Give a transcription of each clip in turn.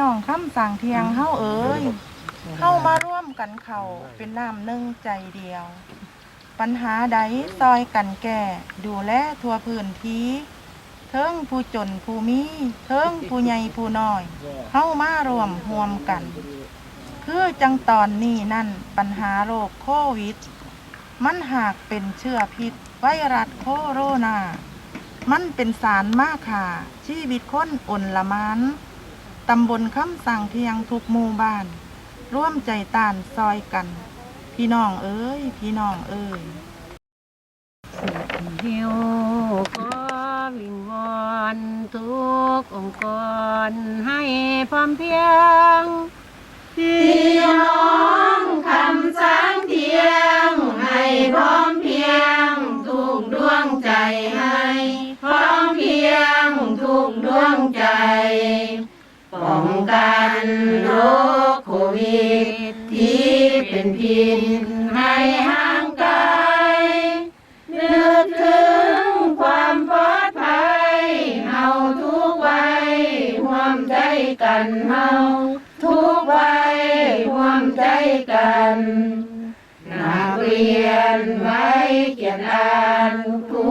น้องคำสั่งเทียงเฮาเอ้ยเฮามาร่วมกันเข้าเป็นน้ำหนึ่งใจเดียว ปัญหาใดซอยกันแก่ดูแลทั่วพื้นที่เทิงผู้จนผู้มีเทิงผู้ใหญ่ผู้น้อยเฮามารวมห่วมกัน คือจังตอนนี้นั่นปัญหาโรคโควิด มันหากเป็นเชื้อพิษไวรัสโคโรนา มันเป็นสารมากค่ะชีวิตคนอ่นละมาน ตำบลคำสั่งเทียงทุกหมู่บ้าน ร่วมใจต้านซอยกัน พี่น้องเอ้ย พี่น้องเอ้ยเดียวก็วิงวอนทุกองค์กรให้พร้อมเพรียงพี่น้อง โรคโควิด ที่เป็นพิษให้ห่างไกลนึกถึงความปลอดภัยเฮาทุกวัยร่วมใจกันเฮาทุกวัยร่วมใจกันนักเรียนไว้เขียนอ่านครู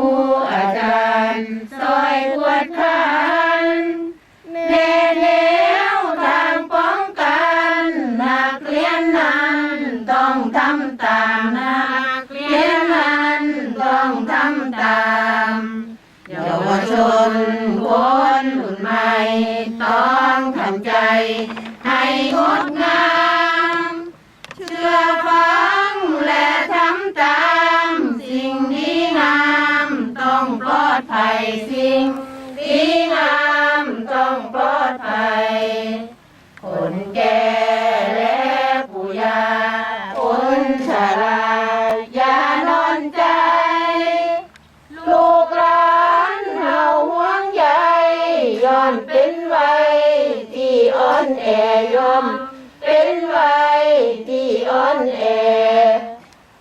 อาจารย์ซอยกวดขันำตามนั อนเป็นไวัยที่อ่อนแอยอม เป็นไวัยที่อ่อนแอ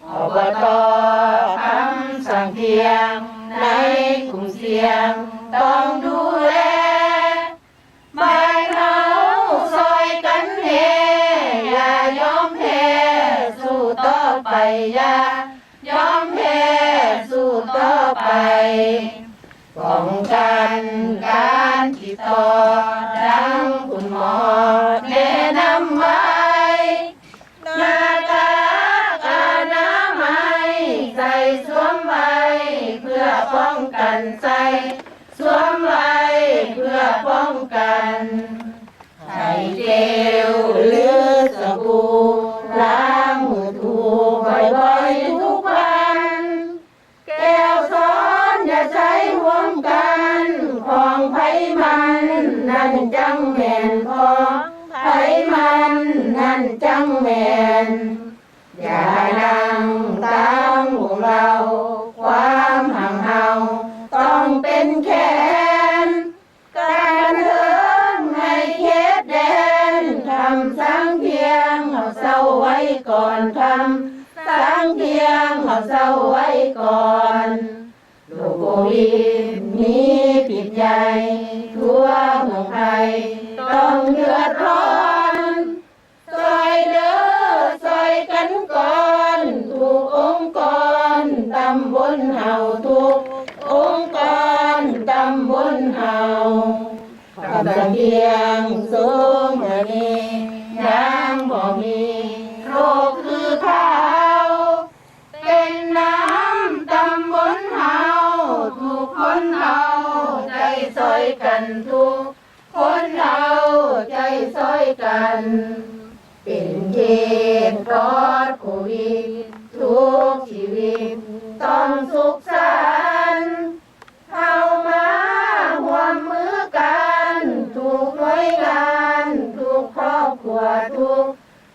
อบตคำสั่งเพียง ในกลุ่มเสียง ต้องดูแลบ้านเราซอยกันเฮอย่ายอมแพ้สู้ต่อไปอย่ายอมแพ้สู้ต่อไปป้องกันการ ติดต่อดังคุณหมอแนะนำไว้หน้าตากานามัยใส่สวมไว้เพื่อป้องกันใส่สวมไว้เพื่อป้องกันใช้เจลหรือ จังแม่นของไผมันนั่นจังแม่นอย่านั่งตามวงเรา ความห่างเฮาต้องเป็นแขนการเดินให้เขตแดนคำสังเพียงเอาเศร้าไว้ก่อนคำสังเพียงเอาเศร้าไว้ก่อนโรคโควิด งเพียงสูงเมื่อนี้ยังบ่มีโรคคือข้าว เป็นน้ำตำบลเฮาทุกคนเฮาใจซอยกันทุกคนเฮาใจซอยกัน เป็นเขตปลอดโควิดทุกชีวิตต้องสุขสัน ทุก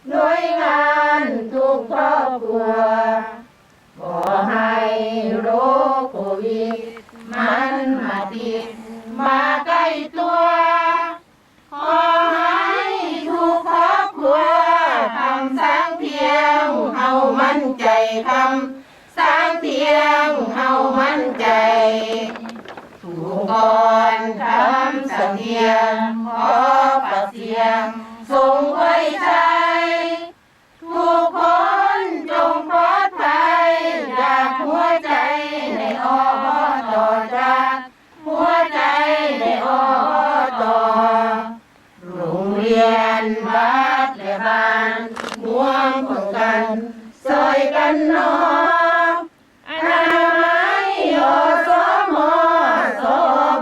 หน่วยงานทุกครอบครัว ขอให้โรคโควิด มันมาติดมาใกล้ตัว ขอให้ทุกครอบครัวทำสร้างเพียงเฮามั่นใจทำสร้างเพียงเฮามั่นใจถูกก่อนทำสังเสถียงขอประเสียงส่งานห่วงของกันซอยกันนออนามัยอสมส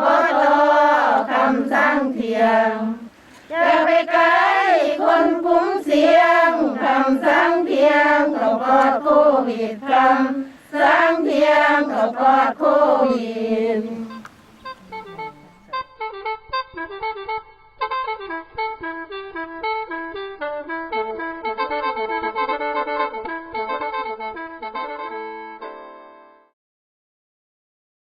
บตคำสั่งเทียงอย่าไปไกลคนกลุ่มเสียงคำสั่งเทียงก็ปลอดโควิดคำสั่งเทียงก็ปลอดโควิด